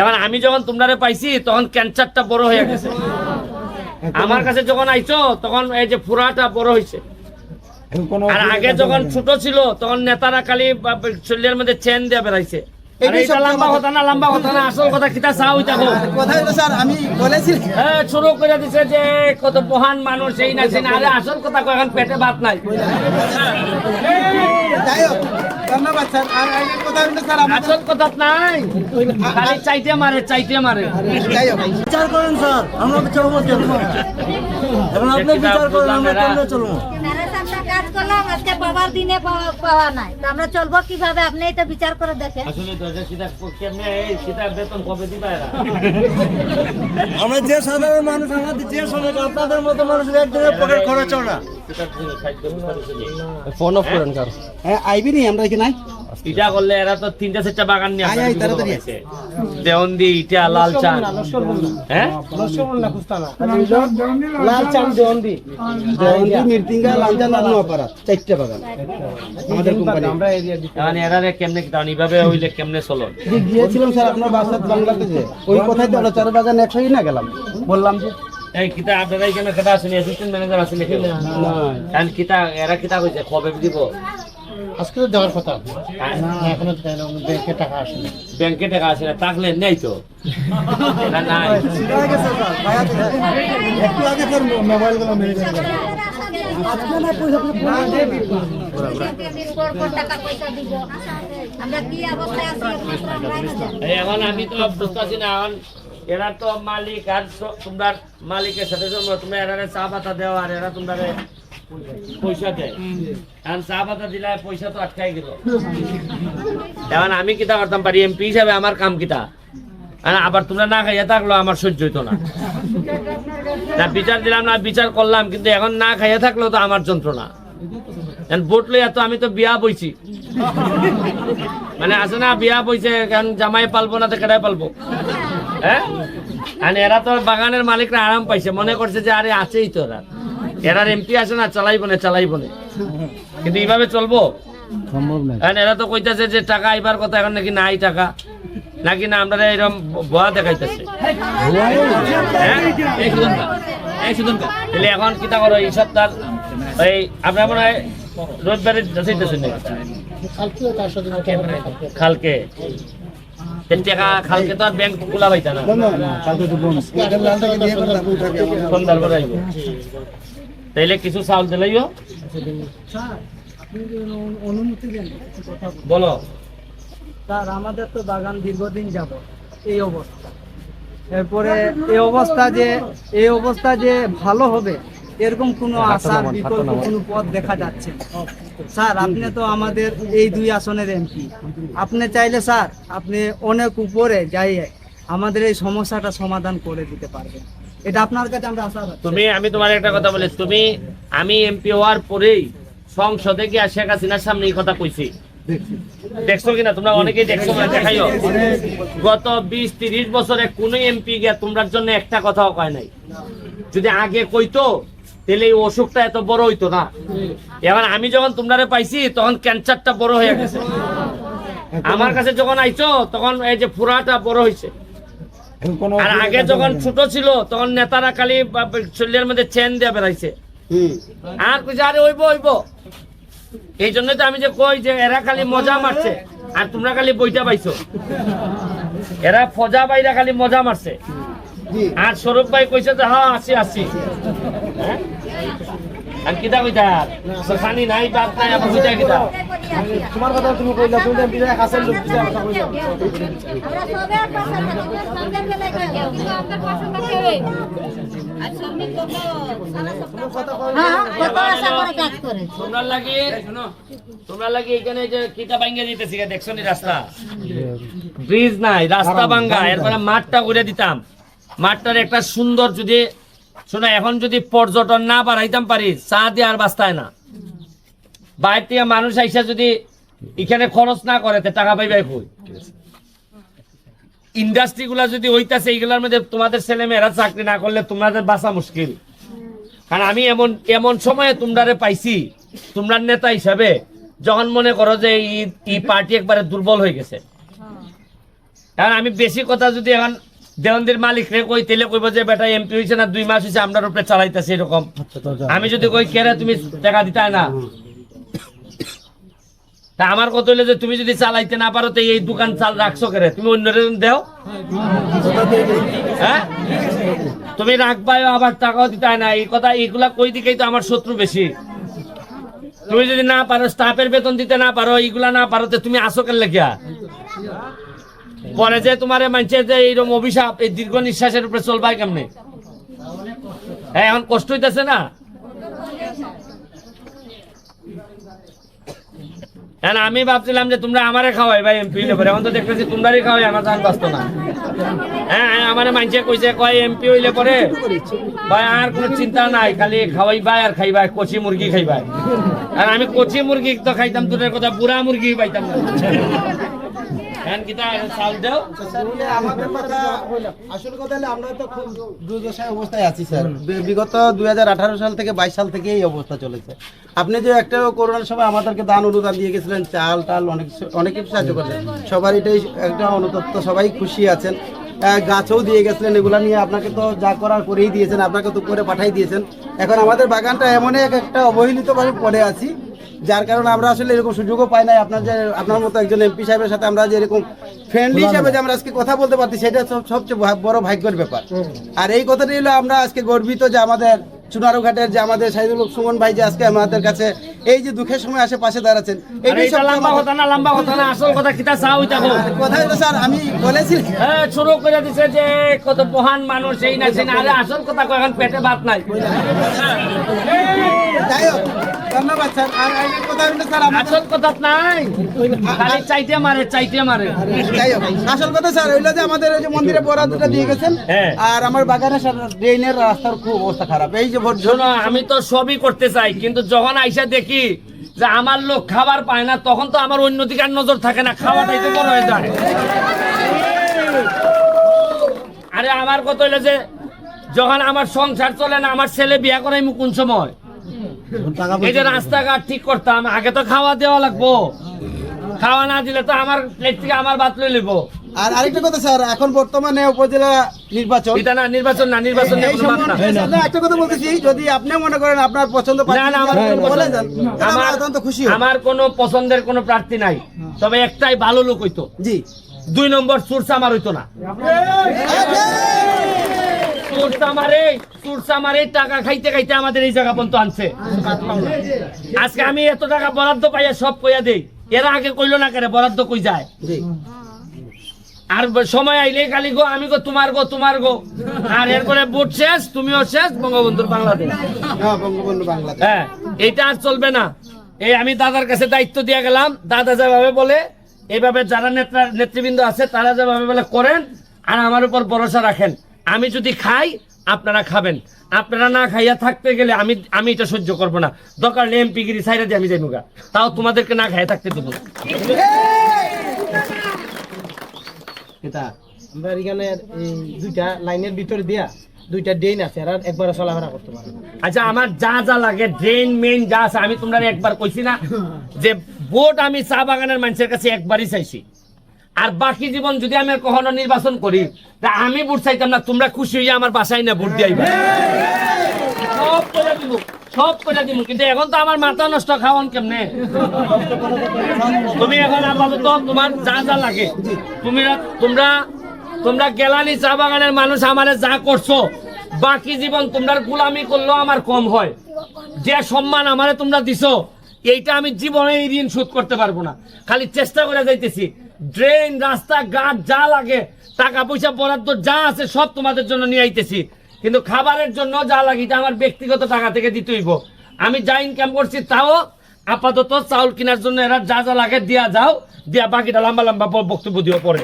এবার আমি যখন তোমরা পাইছি তখন ক্যান্সারটা বড় হয়ে গেছে। আমার কাছে যখন আইছো তখন এই যে ফুরাটা বড় হয়েছে আর আগে যখন ছোট ছিল তখন নেতারা খালি শরীরের মধ্যে চেন দিয়ে বেড়াইছে। আর লম্বা কথা না লম্বা কথা না আসল কথা কিতা চাও ওইটা হোক তো স্যার আমি বলেছি। হ্যাঁ শুরু করে দিছে যে কত মহান মানুষ এই না সেই না। আরে আসল কথা কয়, পেটে ভাত নাই। যাই হোক ধন্যবাদ স্যার। আর আগের কথা স্যার আসল কথা নাই। খালি চাইতে মারে চাইতে মারে। যাই হোক। বিচার করেন স্যার। আমরা চলবো কেন এখন আপনি বিচার করেন আমরা কেমনে চলবো? কাজ করলাম আজকে পাওয়ার দিনে পাওয়া- নাই। তো আমরা চলবো কীভাবে? আপনি এটা বিচার করে দেখেন। আমরা যে সাধারণ মানুষ আমাদের যে শ্রমিক আপনাদের মতো মানুষের একদিনের পকেট খরচ না। ফোন অফ করেন কার। হ্যাঁ আইবি নি আমরা এখানে আই। ইটা করলে এরা তো তিনটা চারটা বাগান নিয়ে আয়, দেওয়ন্দি ইটা লাল চান হ্যাঁ? লাল চাম দেওয়ন্দি দেওয়ন্দি মির্তিঙ্গা লালচা লাল নোয়াপাড়া চারটে বাগান। আমাদের কোম্পানি আমরা মানে এরারে কেমনে কিতা এইভাবে হইলে কেমনে চলো গিয়েছিলাম স্যার আপনার বাসাত বাংলাদেশে। ওই কথাই তো আমরা চার বাগান একসাথে না গেলাম। বললাম যে এই কিতা আপনারা এখানে কেটা আসেনি? অ্যাসিস্ট্যান্ট ম্যানেজার আসেন এখানে কারণ কিতা এরা কিতা কইছে? কবে দিব? আজকে তো দেওয়ার কথা। হ্যাঁ? এখনও ব্যাংকে টাকা আসে ব্যাংকে টাকা আছে না। থাকলে নেই তো। এরা নাই। একটু আগে স্যার মেরে এখন আমি তো না, এখন এরা তো মালিক আর তোমরা মালিকের সাথে তোমরা এরা চা পাতা দেওয়া আর এরা তোমরা পয়সা দেয়। এখন চা পাতা দিলে পয়সা তো আটকাই গেল। এখন আমি কিতা করতাম পারি, এমপি হিসাবে আমার কাম কিতা? আবার তোমরা না খাইয়া থাকল, আমার সহ্য হইতো না। না, বিচার দিলাম না, বিচার করলাম, কিন্তু এখন না খাইয়া থাকলেও তো আমার যন্ত্রণা। ভোট লইয়া তো আমি তো বিয়া বইছি। মানে আছে না, বিয়া বইছে কারণ জামাই পালবো না তো কেটাই পালবো? হ্যাঁ? আর এরা তো বাগানের মালিকরা আরাম পাইছে, মনে করছে যে আরে আছেই তো এরা। এরার এমপি আছে না, চালাইবো না চালাইবো না। কিন্তু এইভাবে চলবো? সম্ভব না। এরা তো কইতাছে যে টাকা আইবার কথা এখন নাকি নাই টাকা। নাকি না আমরা এরকম ভয়া দেখাইতেছে। এখন কিতা করো এই সপ্তাহ এই আপনার মনে হয় যাইতেছেন খালকে টাকা খালকে তো আর ব্যাংক খোলা পাইতা না। সন্ধ্যার পরে আইব। তাইলে কিছু চাউল দিলাইও। অনুমতি দেন কথা বলো। স্যার আমাদের তো বাগান দীর্ঘদিন যাব এই অবস্থা। এরপরে এই অবস্থা যে এই অবস্থা যে ভালো হবে এরকম কোনো আশার বিকল্প কোনো পথ দেখা যাচ্ছে স্যার আপনি তো আমাদের এই দুই আসনের এমপি। আপনি চাইলে স্যার আপনি অনেক উপরে যাইয়ে আমাদের এই সমস্যাটা সমাধান করে দিতে পারবেন। এটা আপনার কাছে আমরা আশা তুমি আমি তোমার একটা কথা বলি। তুমি আমি এমপি হওয়ার পরেই সংসদে গিয়ে শেখ হাসিনার সামনে এই কথা কইছি। দেখছ। কিনা? তোমরা অনেকেই দেখছ না দেখাইও। গত বিশ তিরিশ বছরে কোন এমপি গিয়া তোমরার জন্য একটা কথাও কয় নাই। যদি আগে কইতো তাহলে এই অসুখটা এত বড় হইতো না। এবার আমি যখন তোমরারে পাইছি তখন ক্যান্সারটা বড় হয়ে গেছে। আমার কাছে যখন আইছো তখন এই যে ফুরাটা বড় হয়েছে আর আগে যখন ছোট ছিল তখন নেতারা খালি শরীরের মধ্যে চেন দিয়ে বেড়াইছে। আর কইছে আরে ওইব ওইব। এই জন্য তো আমি যে কই যে এরা খালি মজা মারছে। আর তোমরা খালি বইটা পাইছো। এরা ফজা বাইরা খালি মজা মারছে। আর স্বরূপ ভাই কইছে যে হ্যাঁ আসি আসি। আর কিতা কইতা? সানি নাই বাপ নাই আমার কইতা কিতা? তোমার কথা তুমি কইলা তুমি তো বিজয় হাসান লোক বিজয় কথা কইলা আমরা সবে আর সঙ্গে গেলে। হ্যাঁ, কত আশা করে কাজ করে তোমরা লাগি তোমরা লাগি এখানে যে কিতা ভাঙ্গা দিতেছি দেখছ নি রাস্তা? ব্রিজ নাই রাস্তা ভাঙ্গা এরপরে মাঠটা করে দিতাম। মাঠটার একটা সুন্দর যদি শোনো, এখন যদি পর্যটন না বাড়াইতাম পারি, চা দিয়ে আর বাস্তায় না। বাইরে থেকে মানুষ আইসা যদি এখানে খরচ না করে টাকা পাইবাই কই? ইন্ডাস্ট্রি গুলা যদি হইতাছে, এইগুলোর মধ্যে তোমাদের ছেলে মেয়েরা চাকরি না করলে তোমাদের বাঁচা মুশকিল। কারণ আমি এমন এমন সময়ে তোমরারে পাইছি, তোমরা নেতা হিসাবে, যখন মনে করো যে এই পার্টি একবারে দুর্বল হয়ে গেছে। এখন আমি বেশি কথা যদি এখন দেওয়ানদের মালিক রে কই, তেলে কইব যে বেটা এমপি হয়েছে না, দুই মাস হয়েছে আপনার উপরে চালাইতেছে এরকম। আমি যদি কই, কেরে তুমি টাকা দিতে না? তা আমার কথা হইলে যে তুমি যদি চালাইতে না পারো, তো এই দোকান চাল রাখছো কেরে? তুমি অন্য দেও? হ্যাঁ? তুমি রাখবাই আবার টাকাও দিতে না। এই কথা, এইগুলা কই দিকেই তো আমার শত্রু বেশি। তুমি যদি না পারো, স্টাফের বেতন দিতে না পারো, এইগুলা না পারো, তো তুমি আসো কেন লেখিয়া পরে যে তোমার মানছে যে এইরকম অভিশাপ, এই দীর্ঘ নিঃশ্বাসের উপরে চলবাই কেমনে? হ্যাঁ এখন কষ্ট হইতেছে না? হ্যাঁ আমি ভাবছিলাম যে তোমরা আমারে খাওয়াই ভাই এমপি হইলে এখন তো দেখতেছি তোমরারই খাওয়াই, আমার জান বাঁচতো না। হ্যাঁ হ্যাঁ আমার মানছে, কইছে, কয় এমপি হইলে পরে? ভাই, আর কোনো চিন্তা নাই, খালি খাওয়াইবাই আর খাইবাই কচি মুরগি খাইবাই আর আমি কচি মুরগি তো খাইতাম, দূরের কথা, বুড়া মুরগি পাইতাম না এখন কিতা চাল দেও আমাদের কথা আসল কথা হলো আমরা তো খুব দুর্দশায় অবস্থায় আছি স্যার। বিগত সাল থেকে বাইশ সাল থেকে এই অবস্থা চলেছে। আপনি যে একটা করোনার সময় আমাদেরকে দান অনুদান দিয়ে গেছিলেন চাল টাল অনেক অনেক সাহায্য করলেন। সবার এটাই একটা অনুতপ্ত সবাই খুশি আছেন। গাছও দিয়ে গেছিলেন এগুলা নিয়ে আপনাকে তো যা করার করেই দিয়েছেন আপনাকে তো করে পাঠাই দিয়েছেন। এখন আমাদের বাগানটা এমন এক একটা অবহেলিতভাবে পড়ে আছি যার কারণে আমরা আসলে এরকম সুযোগও পাই নাই। আপনার যে আপনার মতো একজন এমপি সাহেবের সাথে আমরা যে এরকম ফ্রেন্ডলি হিসাবে যে আমরা আজকে কথা বলতে পারছি সেটা সব- সবচেয়ে বড় ভাগ্যের ব্যাপার। আর এই কথাটি হলো আমরা আজকে গর্বিত যে আমাদের চুনারু ঘাটের যে আমাদের সাইদুল সুমন ভাই যে আজকে আমাদের কাছে এই যে দুঃখের সময় আসে পাশে দাঁড়াচ্ছেন লম্বা কথা না লম্বা কথা না আসল কথা কিতা চাও কথা হলো স্যার আমি বলেছি। হ্যাঁ শুরু করে দিছে যে কত মহান মানুষ এই না আরে আসল কথা এখন পেটে ভাত নাই। ধন্যবাদ স্যার। আর আর কথা হলো স্যার আসল কথা নাই। খালি চাইতে মারে চাইতে মারে। আসল কথা স্যার হইল যে আমাদের ওই যে মন্দিরে বরাদ্দটা দিয়ে গেছেন হ্যাঁ। আর আমার বাগানে ড্রেনের রাস্তার খুব অবস্থা খারাপ। এই যে ভোট আমি তো সবই করতে চাই কিন্তু যখন আইসা দেখি যে আমার লোক খাবার পায় না তখন তো আমার অন্যদিকে আর নজর থাকে না খাওয়াটাই তো বড় হয়ে যায়। আরে আমার কথা হইল যে যখন আমার সংসার চলে না আমার ছেলে বিয়া করাই কোন সময়। এই যে রাস্তাঘাট ঠিক করতাম আগে তো খাওয়া দেওয়া লাগবো। খাওয়া না দিলে তো আমার প্লেট থেকে আমার ভাত লই লিবো আর আরেকটা কথা স্যার এখন বর্তমানে উপজেলা নির্বাচন এটা না নির্বাচন না নির্বাচন নিয়ে এই কোনো মাত না। একটা কথা বলতেছি যদি আপনি মনে করেন আপনার পছন্দ না না আমার কোনো বলে পছন্দ- যান তাহলে আমরা আমার অত্যন্ত খুশি আমার কোনো পছন্দের কোনো প্রার্থী নাই। তবে একটাই ভালো লোক হইতো। জি। দুই নম্বর সুরস আমার হইতো না সুরস আমারে সুরস আমারে টাকা খাইতে খাইতে আমাদের এই জায়গা পর্যন্ত আনছে। আজকে আমি এত টাকা বরাদ্দ পাইয়া সব কইয়া দেই। এরা আগে কইলো না কেন বরাদ্দ কই যায়? আর সময় আইলে খালি গো আমি গো তোমার গো তোমার গো। আর এরপরে ভোট শেষ তুমিও শেষ বঙ্গবন্ধুর বাংলাদেশ। হ্যাঁ হ্যাঁ এটা আর চলবে না। এই আমি দাদার কাছে দায়িত্ব দিয়ে গেলাম। দাদা যেভাবে বলে এইভাবে যারা নেতা নেতৃবৃন্দ আছে তারা যেভাবে বলে করেন আর আমার উপর ভরসা রাখেন। আমি যদি খাই আপনারা খাবেন। আপনারা না খাইয়া থাকতে গেলে আমি আমি এটা সহ্য করব না। দরকার এমপি গিরি সাইডে দিয়ে আমি যাইবো গা। তাও তোমাদেরকে না খাইয়া থাকতে দেবো। এটা আমরা এখানে দুইটা লাইনের ভিতরে দিয়া দুইটা ড্রেন আছে আর একবারে চলাফেরা করতে পারে আচ্ছা আমার যা যা লাগে ড্রেন মেইন যা আছে আমি তোমরা একবার কইছি না যে ভোট আমি চা বাগানের মানুষের কাছে একবারই চাইছি। আর বাকি জীবন যদি আমি কখনো নির্বাচন করি, তা আমি ভোট চাইতাম না, তোমরা খুশি হইয়া আমার বাসায় না ভোট দিয়াইবা। সব করে দিব কিন্তু এখন তো আমার মাথা নষ্ট খাওয়ান কেমনে? তুমি এখন আপাতত তোমার যা যা লাগে, তুমি তোমরা তোমরা গেলানি চা বাগানের মানুষ আমারে যা করছ, বাকি জীবন তোমরা গুলামি করলেও আমার কম হয়। যে সম্মান আমারে তোমরা দিছো, এইটা আমি জীবনে ঋণ শোধ করতে পারব না। খালি চেষ্টা করে যাইতেছি। ড্রেন রাস্তা, গাছ, যা লাগে টাকা পয়সা বরাদ্দ, যা আছে সব তোমাদের জন্য নিয়ে আইতেছি। কিন্তু খাবারের জন্য যা লাগে এটা আমার ব্যক্তিগত টাকা থেকে দিতে হইব। আমি যা ইনকাম করছি তাও আপাতত চাউল কেনার জন্য এরা যা যা লাগে দিয়া যাও, দিয়া বাকিটা লম্বা লম্বা বক্তব্য দিও পরে।